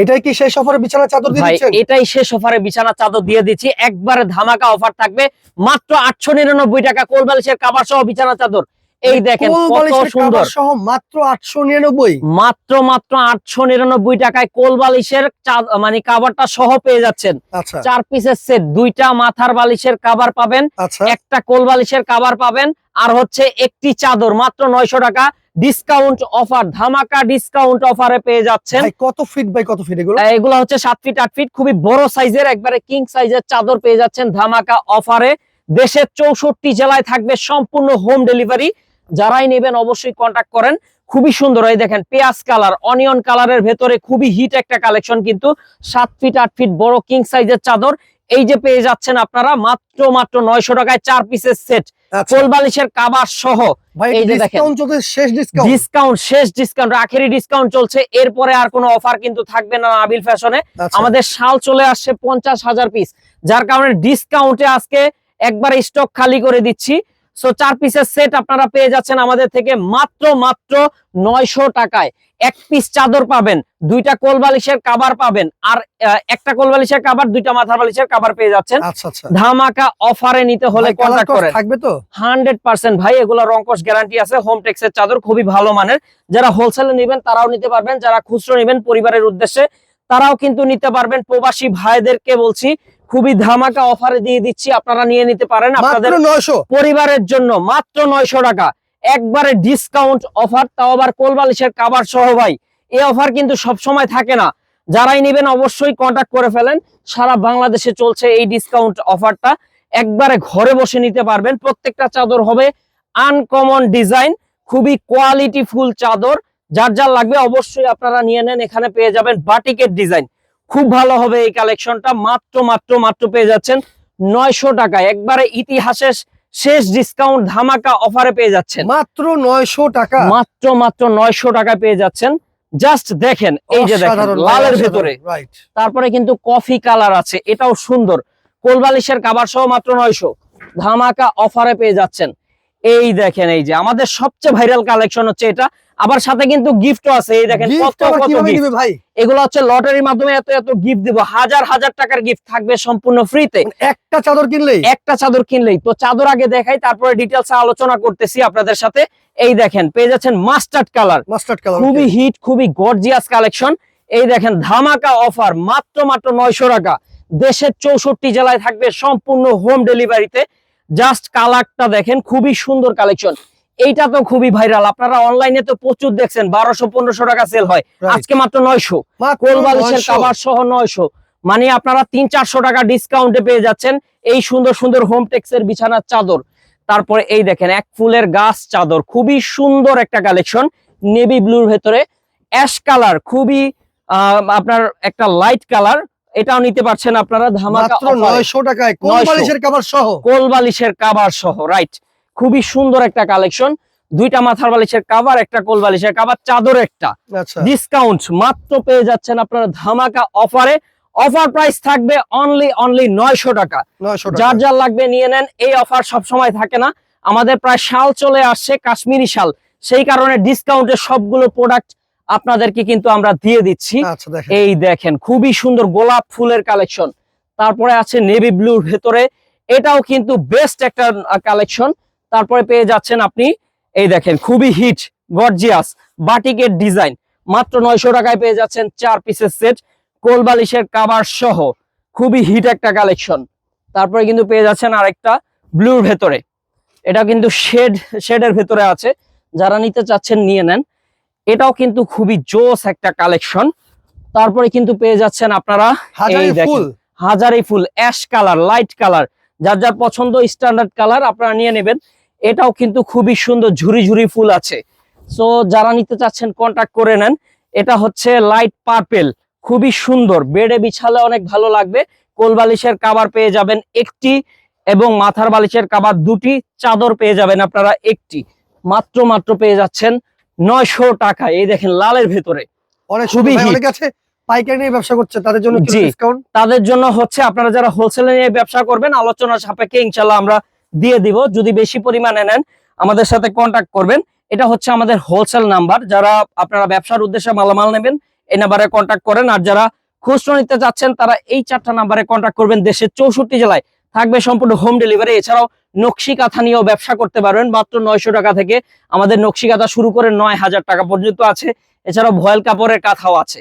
এটাই কি শেষ অফারে বিছানা চাদর দিয়ে দিচ্ছেন? এটাই শেষ অফারে বিছানা চাদর দিয়ে দিচ্ছি। একবারে ধামাকা অফার থাকবে। মাত্র আটশো নিরানব্বই টাকা কোল বালিশের কাবার সহ বিছানা চাদর। এই দেখেন কত সুন্দর। সহ মাত্র আটশো নিরানব্বই? মাত্র মাত্র আটশো নিরানব্বই টাকায় কোল বালিশের মানে কাবারটা সহ পেয়ে যাচ্ছেন। আচ্ছা। চার পিসের সেট দুইটা মাথার বালিশের কাবার পাবেন। আচ্ছা। একটা কোল বালিশের কাবার পাবেন। আর হচ্ছে একটি চাদর মাত্র নয়শো টাকা। ডিসকাউন্ট অফার ধামাকা ডিসকাউন্ট অফারে পেয়ে যাচ্ছেন। কত ফিট বাই কত ফিট এগুলো? এগুলো হচ্ছে সাত ফিট আট ফিট খুবই বড় সাইজের একবারে কিং সাইজের চাদর পেয়ে যাচ্ছেন ধামাকা অফারে দেশের চৌষট্টি জেলায় থাকবে সম্পূর্ণ হোম ডেলিভারি যারাই নেবেন অবশ্যই কন্টাক্ট করেন। খুবই সুন্দর এই দেখেন পেঁয়াজ কালার অনিয়ন কালারের ভেতরে খুবই হিট একটা কালেকশন কিন্তু। সাত ফিট আট ফিট বড় কিং সাইজের চাদর। এই যে পেয়ে যাচ্ছেন আপনারা মাত্র মাত্র নয়শো টাকায় চার পিসের সেট কোলবালিশের কাবার সহ। এই যে দেখেন। শেষ ডিসকাউন্ট ডিসকাউন্ট শেষ ডিসকাউন্ট আখেরি ডিসকাউন্ট চলছে। এরপরে আর কোনো অফার কিন্তু থাকবে না আবিল ফ্যাশনে আচ্ছা। আমাদের শাল চলে আসছে পঞ্চাশ হাজার পিস যার কারণে ডিসকাউন্টে আজকে একবার স্টক খালি করে দিচ্ছি। সো চার পিসের সেট আপনারা পেয়ে যাচ্ছেন আমাদের থেকে মাত্র মাত্র নয়শো টাকায়। এক পিস চাদর পাবেন দুইটা কোল বালিশের কাবার পাবেন আর একটা কোল বালিশের কাবার দুইটা মাথার বালিশের কাবার পেয়ে যাচ্ছেন। আচ্ছা আচ্ছা। ধামাকা অফারে নিতে হলে কন্ট্যাক্ট করেন। থাকবে তো? Hundred percent. ভাই এগুলো রংকশ গ্যারান্টি আছে। হোম টেক্সের চাদর খুবই ভালো মানের। যারা হোলসেলে নেবেন তারাও নিতে পারবেন। যারা খুচরো নেবেন পরিবারের উদ্দেশ্যে তারাও কিন্তু নিতে পারবেন। প্রবাসী ভাইদেরকে বলছি খুবই ধামাকা অফারে দিয়ে দিচ্ছি আপনারা নিয়ে নিতে পারেন আপনাদের নয়শো। পরিবারের জন্য। মাত্র নয়শো টাকা। একবারে ডিসকাউন্ট অফার তাও আবার কোলবালিশের কাবার সহ ভাই। এই অফার কিন্তু সব সময় থাকে না। যারাই নেবেন অবশ্যই কন্টাক্ট করে ফেলেন। সারা বাংলাদেশে চলছে এই ডিসকাউন্ট অফারটা একবারে ঘরে বসে নিতে পারবেন। প্রত্যেকটা চাদর হবে আনকমন ডিজাইন খুবই কোয়ালিটি ফুল চাদর। যার যার লাগবে অবশ্যই আপনারা নিয়ে নেন এখানে পেয়ে যাবেন বাটিকের ডিজাইন। খুব ভালো হবে এই কালেকশনটা মাত্র মাত্র মাত্র পেয়ে যাচ্ছেন নয়শো টাকা একবারে ইতিহাসের শেষ ডিসকাউন্ট ধামাকা অফারে পেয়ে যাচ্ছেন। মাত্র নয়শো টাকা। মাত্র মাত্র নয়শো টাকা পেয়ে যাচ্ছেন। জাস্ট দেখেন এই যে দেখেন লালের ভেতরে। তারপরে কিন্তু কফি কালার আছে এটাও সুন্দর। কোলবালিশের কাবার সহ মাত্র নয়শো। ধামাকা অফারে পেয়ে যাচ্ছেন। এই দেখেন এই যে আমাদের সবচেয়ে ভাইরাল কালেকশন হচ্ছে এটা। আবার সাথে কিন্তু গিফটও আছে এই দেখেন কত কত ভাই? এগুলো হচ্ছে লটারির মাধ্যমে এত এত গিফট দিব। হাজার হাজার টাকার গিফট থাকবে সম্পূর্ণ ফ্রিতে মানে একটা চাদর কিনলেই? একটা চাদর কিনলেই। তো চাদর আগে দেখাই তারপরে ডিটেলস আলোচনা করতেছি আপনাদের সাথে। এই দেখেন পেয়ে যাচ্ছেন মাস্টার্ড কালার মাস্টার্ড কালার খুবই হিট খুবই গর্জিয়াস কালেকশন এই দেখেন ধামাকা অফার মাত্র মাত্র নয়শো টাকা। দেশের চৌষট্টি জেলায় থাকবে সম্পূর্ণ হোম ডেলিভারিতে জাস্ট কালারটা দেখেন খুবই সুন্দর কালেকশন এইটা তো খুবই ভাইরাল আপনারা অনলাইনে তো প্রচুর দেখছেন বারোশো পনেরোশো টাকা সেল হয়। আজকে মাত্র নয়শো। মাত্র কোল বালিশের 900 কাবার সহ নয়শো। মানে আপনারা তিন চারশো টাকা ডিসকাউন্টে পেয়ে যাচ্ছেন এই সুন্দর সুন্দর হোম টেক্সের বিছানার চাদর। তারপরে এই দেখেন এক ফুলের গাছ চাদর। খুবই সুন্দর একটা কালেকশন নেভি ব্লুর ভেতরে। অ্যাশ কালার খুবই আহ, আপনার একটা লাইট কালার এটাও নিতে পারছেন আপনারা ধামাকা টাকায়। কোল বালিশের সহ? কোল বালিশের কাভার সহ রাইট খুবই সুন্দর একটা কালেকশন দুইটা মাথার বালিশের কাভার একটা কোল বালিশের কাভার চাদর একটা। আচ্ছা। ডিসকাউন্ট মাত্র পেয়ে যাচ্ছেন আপনারা ধামাকা অফারে অফার প্রাইস থাকবে অনলি অনলি নয়শো টাকা। যার যার লাগবে নিয়ে নেন এই অফার সব সময় থাকে না। আমাদের প্রায় শাল চলে আসছে কাশ্মীরি শাল। সেই কারণে ডিসকাউন্টে সবগুলো প্রোডাক্ট আপনাদেরকে কিন্তু আমরা দিয়ে দিচ্ছি। আচ্ছা এই দেখেন খুবই সুন্দর গোলাপ ফুলের কালেকশন। তারপরে আছে নেভি ব্লুর ভেতরে। এটাও কিন্তু বেস্ট একটা কালেকশন। তারপরে পেয়ে যাচ্ছেন আপনি এই দেখেন খুবই হিট গর্জিয়াস বাটিকের ডিজাইন মাত্র নয়শো টাকায় পেয়ে যাচ্ছেন চার পিসের সেট কোল বালিশের কাবার সহ। খুবই হিট একটা কালেকশন। তারপরে কিন্তু পেয়ে যাচ্ছেন আরেকটা ব্লুর ভেতরে। এটা কিন্তু শেড শেডের ভেতরে আছে। যারা নিতে চাচ্ছেন নিয়ে নেন। এটাও কিন্তু খুবই জোস একটা কালেকশন। তারপরে কিন্তু পেয়ে যাচ্ছেন আপনারা হাজারি এই দেখেন ফুল। হাজারি ফুল অ্যাশ কালার লাইট কালার। যার যার পছন্দ স্ট্যান্ডার্ড কালার আপনারা নিয়ে নেবেন। এটাও কিন্তু খুবই সুন্দর ঝুরি ঝুরি ফুল আছে। সো যারা নিতে চাচ্ছেন কন্টাক্ট করে নেন। এটা হচ্ছে লাইট পার্পেল খুবই সুন্দর। বেডে বিছালে অনেক ভালো লাগবে। কোল বালিশের কাবার পেয়ে যাবেন একটি এবং মাথার বালিশের কাবার দুটি। চাদর পেয়ে যাবেন আপনারা একটি। মাত্র মাত্র পেয়ে যাচ্ছেন নয়শো টাকা। এই দেখেন লালের ভেতরে। অনেক খুবই অনেক আছে পাইকারি নিয়ে ব্যবসা করছে তাদের জন্য। ডিসকাউন্ট তাদের জন্য হচ্ছে আপনারা যারা হোলসেলে নিয়ে ব্যবসা করবেন আলোচনা সাপেক্ষে ইনশাল্লাহ আমরা দিয়ে দিব। যদি বেশি পরিমাণে নেন আমাদের সাথে কন্ট্যাক্ট করবেন। এটা হচ্ছে আমাদের হোলসেল নাম্বার যারা আপনারা ব্যবসার উদ্দেশ্যে মালামাল নেবেন এই নাম্বারে কন্ট্যাক্ট করেন। আর যারা খুচরো নিতে চাচ্ছেন তারা এই চারটা নাম্বারে কন্ট্যাক্ট করবেন। দেশের চৌষট্টি জেলায় থাকবে সম্পূর্ণ হোম ডেলিভারি এছাড়াও নকশি কাঁথা নিয়েও ব্যবসা করতে পারবেন, মাত্র নয়শো টাকা থেকে। আমাদের নকশি কাঁথা শুরু করে নয় হাজার টাকা পর্যন্ত আছে। এছাড়াও ভয়েল কাপড়ের কাঁথাও আছে।